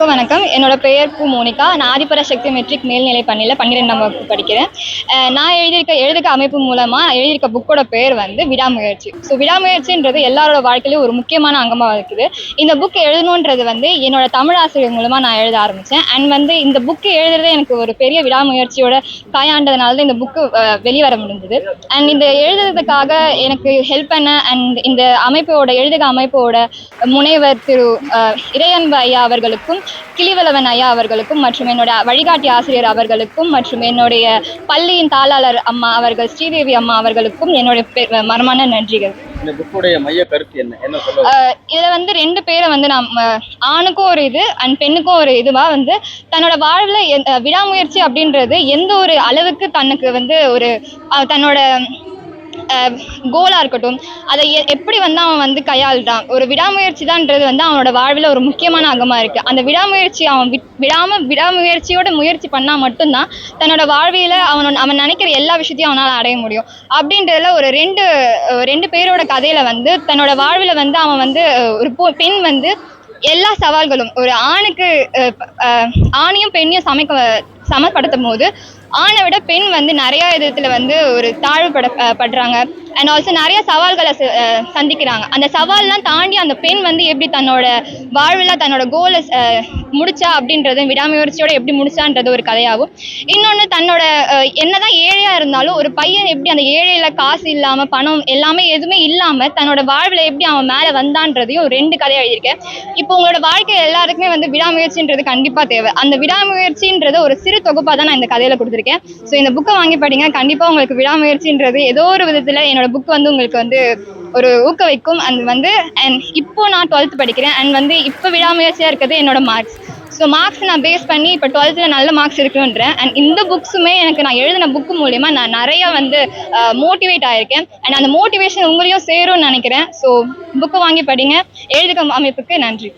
வணக்கம். என்னோட பெயர் பூ மோனிகா. நான் ஆதிபர சக்தி மெட்ரிக் மேல்நிலை பள்ளியில் பன்னிரெண்டாம் வகுப்பு படிக்கிறேன். நான் எழுதியிருக்க எழுதுக அமைப்பு மூலமாக எழுதியிருக்க புக்கோட பேர் வந்து விடாமுயற்சி. ஸோ விடாமுயற்சின்றது எல்லாரோட வாழ்க்கையிலும் ஒரு முக்கியமான அங்கமாக இருக்குது. இந்த புக் எழுதணுன்றது வந்து என்னோட தமிழ் ஆசிரியர் மூலமாக நான் எழுத ஆரம்பித்தேன் அண்ட் வந்து இந்த புக்கு எழுதுறது எனக்கு ஒரு பெரிய விடாமுயற்சியோட காயாண்டதுனால தான் இந்த புக்கு வெளிவர முடிஞ்சது. அண்ட் இந்த எழுதுறதுக்காக எனக்கு ஹெல்ப் பண்ண அண்ட் இந்த அமைப்போட எழுதுக அமைப்போட முனைவர் திரு அஹ், இறையன்பு ஐயா அவர்களுக்கும் கிளிவளவன் ஐயா அவர்களுக்கும் மற்றும் என்னோட வழிகாட்டி ஆசிரியர் அவர்களுக்கும் மற்றும் என்னுடைய பள்ளியின் தாளாளர் அம்மா அவர்கள் ஸ்ரீதேவி அம்மா அவர்களுக்கும் என்னுடைய மனமான நன்றிகள். இந்த புக்குடைய மைய கருத்து என்ன? என்ன சொல்ல அஹ் இதுல வந்து ரெண்டு பேரை வந்து நாம் ஆணுக்கும் ஒரு இது அண்ட் பெண்ணுக்கும் ஒரு இதுவா வந்து தன்னோட வாழ்வுல விடாமுயற்சி அப்படின்றது எந்த ஒரு அளவுக்கு தனக்கு வந்து ஒரு தன்னோட கோலாக இருக்கட்டும். அதை எ- எப்படி வந்து அவன் வந்து கையாளுறான்? ஒரு விடாமுயற்சி தான்ன்றது வந்து அவனோட வாழ்வில் ஒரு முக்கியமான அங்கமாக இருக்குது அந்த விடாமுயற்சி அவன் விட் விடாமல் விடாமுயற்சியோட முயற்சி பண்ணால் மட்டும்தான் தன்னோட வாழ்வியில் அவன் அவன் நினைக்கிற எல்லா விஷயத்தையும் அவனால் அடைய முடியும். அப்படின்றதுல ஒரு ரெண்டு ரெண்டு பேரோட கதையில் வந்து தன்னோட வாழ்வில் வந்து அவன் வந்து ஒரு பொ- பெண் வந்து எல்லா சவால்களும் ஒரு ஆணுக்கு ஆணையும் பெண்ணையும் சமைக்க சமப்படுத்தும் போது ஆணை விட பெண் வந்து நிறைய விதத்தில் வந்து ஒரு தாழ்வுபட படுறாங்க. அண்ட் ஆல்சோ நிறைய சவால்களை ச- சந்திக்கிறாங்க. அந்த சவால்லாம் தாண்டி அந்த பெண் வந்து எப்படி தன்னோட வாழ்வில் தன்னோட கோலை முடிச்சா அப்படின்றது விடாமுயற்சியோட எப்படி முடிச்சான்றது ஒரு கதையாகும். இன்னொன்று தன்னோட என்னதான் ஏழை ஏழையா இருந்தாலும் ஒரு பையன் எப்படி அந்த ஏழையில காசு இல்லாம பணம் எல்லாமே எதுவுமே இல்லாம தன்னோட வாழ்வில் எப்படி அவன் மேலே வந்தான்றதையும் ரெண்டு கதையை எழுதியிருக்கேன். இப்போ உங்களோட வாழ்க்கை எல்லாருக்குமே வந்து விடாமுயற்சின்றது கண்டிப்பா தேவை. அந்த விடாமுயற்சின்றது ஒரு சிறு தொகுப்பா தான் நான் இந்த கதையில கொடுத்துருக்கேன். ஸோ இந்த புக்கை வாங்கி படிங்க. கண்டிப்பா உங்களுக்கு விடாமுயற்சின்றது ஏதோ ஒரு விதத்துல என்னோட புக் வந்து உங்களுக்கு வந்து ஒரு ஊக்குவிக்கும். அண்ட் வந்து அண்ட் இப்போ நான் டுவெல்த் படிக்கிறேன். அண்ட் வந்து இப்போ விடாமுயற்சியா இருக்கிறது என்னோட மார்க்ஸ் ஸோ மார்க்ஸ் நான் பேஸ் பண்ணி இப்போ டுவெல்த்தில் நல்ல மார்க்ஸ் இருக்குன்றேன். அண்ட் இந்த புக்ஸுமே எனக்கு நான் எழுதின புக்கு மூலிமா நான் நிறையா வந்து மோட்டிவேட் ஆகிருக்கேன் அண்ட் அந்த மோட்டிவேஷன் உங்களையும் சேரும்னு நினைக்கிறேன். ஸோ புக்கு வாங்கி படிங்க. எழுதுக அமைப்புக்கு நன்றி.